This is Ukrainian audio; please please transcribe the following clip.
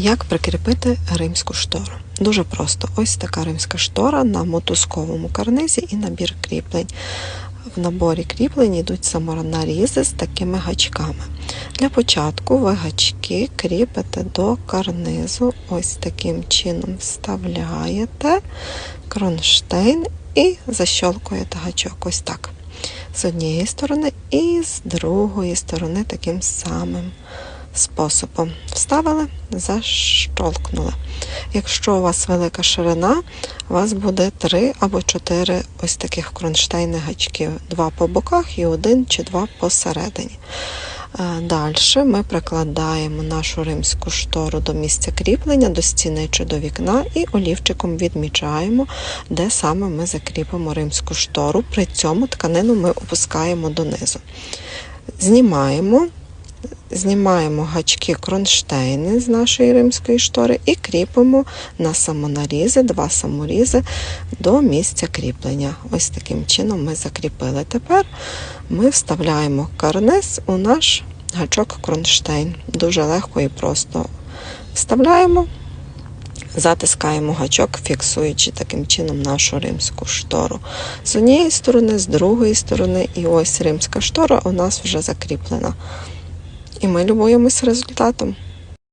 Як прикріпити римську штору? Дуже просто. Ось така римська штора на мотузковому карнизі і набір кріплень. В наборі кріплень йдуть самонарізи з такими гачками. Для початку ви гачки кріпите до карнизу, ось таким чином вставляєте кронштейн і защолкуєте гачок. Ось так. З однієї сторони і з другої сторони таким самим способом. Вставили, защолкнули. Якщо у вас велика ширина, у вас буде три або чотири ось таких кронштейни гачків. Два по боках і один чи два посередині. Далі ми прикладаємо нашу римську штору до місця кріплення, до стіни чи до вікна, і олівчиком відмічаємо, де саме ми закріпимо римську штору. При цьому тканину ми опускаємо донизу. Знімаємо, знімаємо гачки кронштейни з нашої римської штори і кріпимо на самонарізи, два саморізи до місця кріплення. Ось таким чином ми закріпили. Тепер ми вставляємо карниз у наш гачок кронштейн. Дуже легко і просто вставляємо. Затискаємо гачок, фіксуючи таким чином нашу римську штору. З однієї сторони, з другої сторони, і ось римська штора у нас вже закріплена. І ми любуємося результатом.